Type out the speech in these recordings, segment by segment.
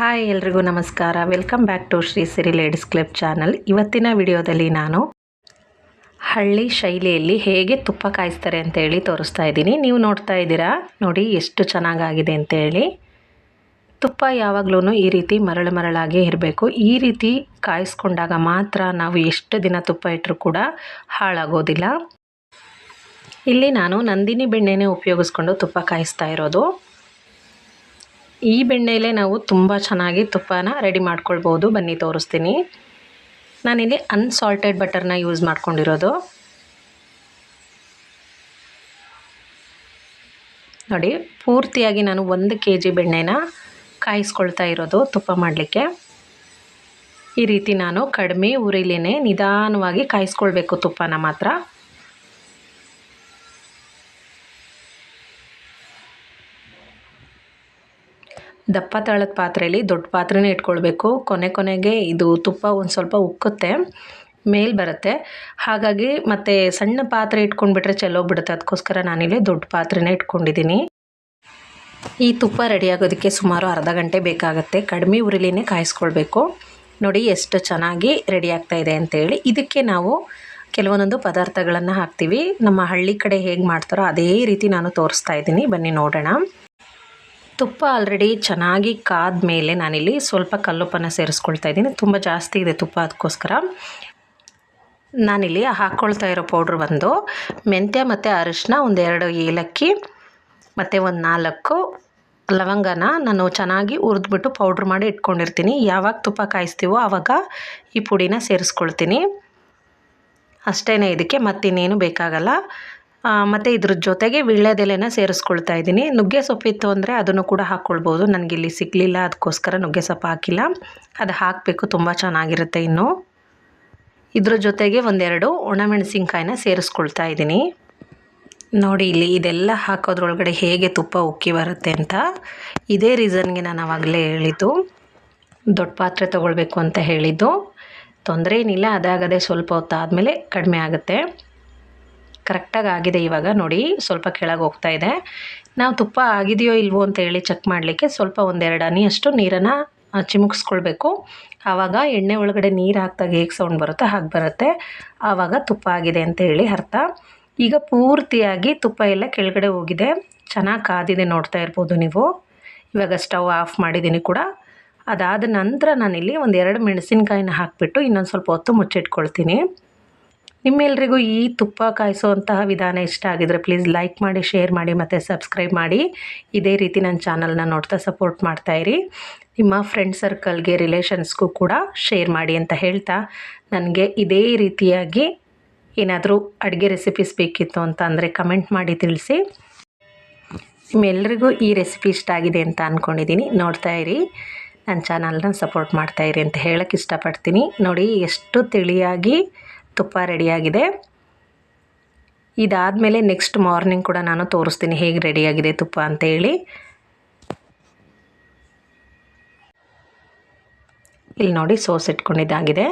Hi ಎಲ್ರಿಗೂ ನಮಸ್ಕಾರ. Welcome back to Shri Siri ladies club channel ಇವತ್ತಿನ ವಿಡಿಯೋದಲ್ಲಿ ನಾನು ಹಳ್ಳಿ ಶೈಲಿಯಲ್ಲಿ ಹೇಗೆ ತುಪ್ಪ ಕಾಯಿಸ್ತಾರೆ ಅಂತ ಹೇಳಿ ತೋರಿಸ್ತಾ ಇದ್ದೀನಿ. ನೀವು ನೋಡ್ತಾ ಇದ್ದೀರಾ? ನೋಡಿ ಎಷ್ಟು ಚೆನ್ನಾಗಾಗಿದೆ ಅಂತೇಳಿ ತುಪ್ಪ ಯಾವಾಗಲೂ ಈ ರೀತಿ ಮರಳು ಮರಳಾಗಿ ಇರಬೇಕು. ಈ ರೀತಿ ಕಾಯಿಸ್ಕೊಂಡಾಗ ಮಾತ್ರ ನಾವು ಎಷ್ಟು ದಿನ ತುಪ್ಪ ಇಟ್ಟರೂ ಕೂಡ ಹಾಳಾಗೋದಿಲ್ಲ. ಇಲ್ಲಿ ನಾನು ನಂದಿನಿ ಬೆಣ್ಣೆನೇ ಉಪಯೋಗಿಸ್ಕೊಂಡು ತುಪ್ಪ ಕಾಯಿಸ್ತಾ ಇರೋದು. ಈ ಬೆಣ್ಣೆಯಲ್ಲೇ ನಾವು ತುಂಬ ಚೆನ್ನಾಗಿ ತುಪ್ಪನ ರೆಡಿ ಮಾಡ್ಕೊಳ್ಬೋದು. ಬನ್ನಿ ತೋರಿಸ್ತೀನಿ. ನಾನಿಲ್ಲಿ ಅನ್ಸಾಲ್ಟೆಡ್ ಬಟರ್ನ ಯೂಸ್ ಮಾಡ್ಕೊಂಡಿರೋದು. ನೋಡಿ, ಪೂರ್ತಿಯಾಗಿ ನಾನು ಒಂದು ಕೆ ಜಿ ಬೆಣ್ಣೆನ ಕಾಯಿಸ್ಕೊಳ್ತಾ ಇರೋದು ತುಪ್ಪ ಮಾಡಲಿಕ್ಕೆ. ಈ ರೀತಿ ನಾನು ಕಡಿಮೆ ಉರಿಲೇನೆ ನಿಧಾನವಾಗಿ ಕಾಯಿಸ್ಕೊಳ್ಬೇಕು ತುಪ್ಪನ ಮಾತ್ರ. ದಪ್ಪ ತಾಳದ ಪಾತ್ರೆಯಲ್ಲಿ ದೊಡ್ಡ ಪಾತ್ರೆನೇ ಇಟ್ಕೊಳ್ಬೇಕು. ಕೊನೆ ಕೊನೆಗೆ ಇದು ತುಪ್ಪ ಒಂದು ಸ್ವಲ್ಪ ಉಕ್ಕುತ್ತೆ, ಮೇಲೆ ಬರುತ್ತೆ. ಹಾಗಾಗಿ ಮತ್ತು ಸಣ್ಣ ಪಾತ್ರೆ ಇಟ್ಕೊಂಡ್ಬಿಟ್ರೆ ಚೆಲ್ಲೋಗ್ಬಿಡುತ್ತೆ ಅದಕ್ಕೋಸ್ಕರ ನಾನಿಲ್ಲಿ ದೊಡ್ಡ ಪಾತ್ರೆನೇ ಇಟ್ಕೊಂಡಿದ್ದೀನಿ ಈ ತುಪ್ಪ ರೆಡಿಯಾಗೋದಕ್ಕೆ ಸುಮಾರು ಅರ್ಧ ಗಂಟೆ ಬೇಕಾಗುತ್ತೆ. ಕಡಿಮೆ ಉರಿಲಿನೇ ಕಾಯಿಸ್ಕೊಳ್ಬೇಕು. ನೋಡಿ ಎಷ್ಟು ಚೆನ್ನಾಗಿ ರೆಡಿ ಆಗ್ತಾ ಇದೆ ಅಂತೇಳಿ. ಇದಕ್ಕೆ ನಾವು ಕೆಲವೊಂದೊಂದು ಪದಾರ್ಥಗಳನ್ನು ಹಾಕ್ತೀವಿ. ನಮ್ಮ ಹಳ್ಳಿ ಕಡೆ ಹೇಗೆ ಮಾಡ್ತಾರೋ ಅದೇ ರೀತಿ ನಾನು ತೋರಿಸ್ತಾ ಇದ್ದೀನಿ. ಬನ್ನಿ ನೋಡೋಣ. ತುಪ್ಪ ಆಲ್ರೆಡಿ ಚೆನ್ನಾಗಿ ಕಾದ ಮೇಲೆ ನಾನಿಲ್ಲಿ ಸ್ವಲ್ಪ ಕಲ್ಲುಪ್ಪನ್ನು ಸೇರಿಸ್ಕೊಳ್ತಾ ಇದ್ದೀನಿ. ತುಂಬ ಜಾಸ್ತಿ ಇದೆ ತುಪ್ಪ ಅದಕ್ಕೋಸ್ಕರ ನಾನಿಲ್ಲಿ ಹಾಕ್ಕೊಳ್ತಾ ಇರೋ ಪೌಡ್ರ್ ಬಂದು ಮೆಂತ್ಯ ಮತ್ತು ಅರಿಶಿನ ಒಂದೆರಡು ಏಲಕ್ಕಿ ಮತ್ತು ಒಂದು ನಾಲ್ಕು ಲವಂಗನ ನಾನು ಚೆನ್ನಾಗಿ ಹುರಿದ್ಬಿಟ್ಟು ಪೌಡ್ರ್ ಮಾಡಿ ಇಟ್ಕೊಂಡಿರ್ತೀನಿ. ಯಾವಾಗ ತುಪ್ಪ ಕಾಯಿಸ್ತೀವೋ ಆವಾಗ ಈ ಪುಡಿನ ಸೇರಿಸ್ಕೊಳ್ತೀನಿ. ಅಷ್ಟೇ ಇದಕ್ಕೆ ಮತ್ತಿನ್ನೇನು ಬೇಕಾಗಲ್ಲ. ಮತ್ತು ಇದ್ರ ಜೊತೆಗೆ ವೀಳ್ಯದೆಲೆನ ಸೇರಿಸ್ಕೊಳ್ತಾ ಇದ್ದೀನಿ. ನುಗ್ಗೆ ಸೊಪ್ಪಿತ್ತು ಅಂದರೆ ಅದನ್ನು ಕೂಡ ಹಾಕ್ಕೊಳ್ಬೋದು. ನನಗಿಲ್ಲಿ ಸಿಗಲಿಲ್ಲ ಅದಕ್ಕೋಸ್ಕರ ನುಗ್ಗೆ ಸೊಪ್ಪು ಹಾಕಿಲ್ಲ. ಅದು ಹಾಕಬೇಕು, ತುಂಬ ಚೆನ್ನಾಗಿರುತ್ತೆ ಇನ್ನು. ಇದ್ರ ಜೊತೆಗೆ ಒಂದೆರಡು ಒಣಮೆಣಸಿನ್ಕಾಯಿನ ಸೇರಿಸ್ಕೊಳ್ತಾ ಇದ್ದೀನಿ. ನೋಡಿ, ಇಲ್ಲಿ ಇದೆಲ್ಲ ಹಾಕೋದ್ರೊಳಗಡೆ ಹೇಗೆ ತುಪ್ಪ ಉಕ್ಕಿ ಬರುತ್ತೆ ಅಂತ. ಇದೇ ರೀಸನ್ಗೆ ನಾನು ಆವಾಗಲೇ ಹೇಳಿದ್ದು. ದೊಡ್ಡ ಪಾತ್ರೆ ತೊಗೊಳ್ಬೇಕು ಅಂತ ಹೇಳಿದ್ದು. ತೊಂದರೆ ಏನಿಲ್ಲ, ಅದಾಗದೆ ಸ್ವಲ್ಪ ಹೊತ್ತಾದಮೇಲೆ ಕಡಿಮೆ ಆಗುತ್ತೆ. ಕರೆಕ್ಟಾಗಿ ಆಗಿದೆ ಇವಾಗ ನೋಡಿ, ಸ್ವಲ್ಪ ಕೆಳಗೆ ಹೋಗ್ತಾ ಇದೆ. ನಾವು ತುಪ್ಪ ಆಗಿದೆಯೋ ಇಲ್ವೋ ಅಂತ ಹೇಳಿ ಚೆಕ್ ಮಾಡಲಿಕ್ಕೆ ಸ್ವಲ್ಪ ಒಂದೆರಡು ಹನಿಯಷ್ಟು ನೀರನ್ನು ಚಿಮುಕ್ಸ್ಕೊಳ್ಬೇಕು. ಆವಾಗ ಎಣ್ಣೆ ಒಳಗಡೆ ನೀರು ಹಾಕ್ದಾಗ ಹೇಗೆ ಸೌಂಡ್ ಬರುತ್ತೋ ಹಾಗೆ ಬರುತ್ತೆ. ಆವಾಗ ತುಪ್ಪ ಆಗಿದೆ ಅಂತ ಹೇಳಿ ಅರ್ಥ. ಈಗ ಪೂರ್ತಿಯಾಗಿ ತುಪ್ಪ ಎಲ್ಲ ಕೆಳಗಡೆ ಹೋಗಿದೆ. ಚೆನ್ನಾಗಿ ಕಾದಿದೆ ನೋಡ್ತಾ ಇರ್ಬೋದು ನೀವು. ಇವಾಗ ಸ್ಟವ್ ಆಫ್ ಮಾಡಿದ್ದೀನಿ ಕೂಡ. ಅದಾದ ನಂತರ ನಾನಿಲ್ಲಿ ಒಂದು ಎರಡು ಮೆಣಸಿನ್ಕಾಯಿನ ಹಾಕಿಬಿಟ್ಟು ಇನ್ನೊಂದು ಸ್ವಲ್ಪ ಹೊತ್ತು ಮುಚ್ಚಿಟ್ಕೊಳ್ತೀನಿ. ನಿಮ್ಮೆಲ್ರಿಗೂ ಈ ತುಪ್ಪ ಕಾಯಿಸುವಂತಹ ವಿಧಾನ ಇಷ್ಟ ಆಗಿದ್ರೆ ಪ್ಲೀಸ್ ಲೈಕ್ ಮಾಡಿ ಶೇರ್ ಮಾಡಿ ಮತ್ತು ಸಬ್ಸ್ಕ್ರೈಬ್ ಮಾಡಿ. ಇದೇ ರೀತಿ ನನ್ನ ಚಾನಲ್ನ ನೋಡ್ತಾ ಸಪೋರ್ಟ್ ಮಾಡ್ತಾ ಇರಿ. ನಿಮ್ಮ ಫ್ರೆಂಡ್ ಸರ್ಕಲ್ಗೆ ರಿಲೇಷನ್ಸ್ಗೂ ಕೂಡ ಶೇರ್ ಮಾಡಿ ಅಂತ ಹೇಳ್ತಾ ನನಗೆ ಇದೇ ರೀತಿಯಾಗಿ ಏನಾದರೂ ಅಡುಗೆ ರೆಸಿಪೀಸ್ ಬೇಕಿತ್ತು ಅಂತ ಅಂದರೆ ಕಮೆಂಟ್ ಮಾಡಿ ತಿಳಿಸಿ. ನಿಮ್ಮೆಲ್ಲರಿಗೂ ಈ ರೆಸಿಪಿ ಇಷ್ಟ ಆಗಿದೆ ಅಂತ ಅಂದ್ಕೊಂಡಿದ್ದೀನಿ ನೋಡ್ತಾ ಇರಿ. ನನ್ನ ಚಾನಲ್ನ ಸಪೋರ್ಟ್ ಮಾಡ್ತಾಯಿರಿ ಅಂತ ಹೇಳೋಕ್ಕೆ ಇಷ್ಟಪಡ್ತೀನಿ. ನೋಡಿ ಎಷ್ಟು ತಿಳಿಯಾಗಿ ತುಪ್ಪ ರೆಡಿಯಾಗಿದೆ. ಇದಾದಮೇಲೆ ನೆಕ್ಸ್ಟ್ ಮಾರ್ನಿಂಗ್ ಕೂಡ ನಾನು ತೋರಿಸ್ತೀನಿ ಹೇಗೆ ರೆಡಿಯಾಗಿದೆ ತುಪ್ಪ ಅಂತೇಳಿ ಇಲ್ಲಿ ನೋಡಿ ಸೋಸ್ ಇಟ್ಕೊಂಡಿದ್ದಾಗಿದೆ.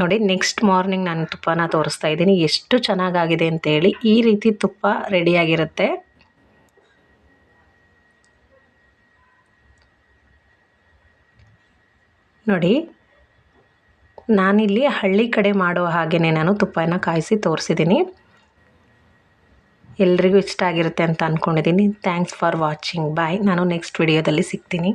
ನೋಡಿ ನೆಕ್ಸ್ಟ್ ಮಾರ್ನಿಂಗ್ ನಾನು ತುಪ್ಪನ ತೋರಿಸ್ತಾ ಇದ್ದೀನಿ. ಎಷ್ಟು ಚೆನ್ನಾಗಾಗಿದೆ ಅಂತೇಳಿ ಈ ರೀತಿ ತುಪ್ಪ ರೆಡಿಯಾಗಿರುತ್ತೆ. ನೋಡಿ ನಾನಿಲ್ಲಿ ಹಳ್ಳಿ ಕಡೆ ಮಾಡೋ ಹಾಗೆಯೇ ನಾನು ತುಪ್ಪನ ಕಾಯಿಸಿ ತೋರಿಸಿದ್ದೀನಿ. ಎಲ್ರಿಗೂ ಇಷ್ಟ ಆಗಿರುತ್ತೆ ಅಂತ ಅಂದ್ಕೊಂಡಿದ್ದೀನಿ ಥ್ಯಾಂಕ್ಸ್ ಫಾರ್ ವಾಚಿಂಗ್ ಬಾಯ್ ನಾನು ನೆಕ್ಸ್ಟ್ ವಿಡಿಯೋದಲ್ಲಿ ಸಿಗ್ತೀನಿ.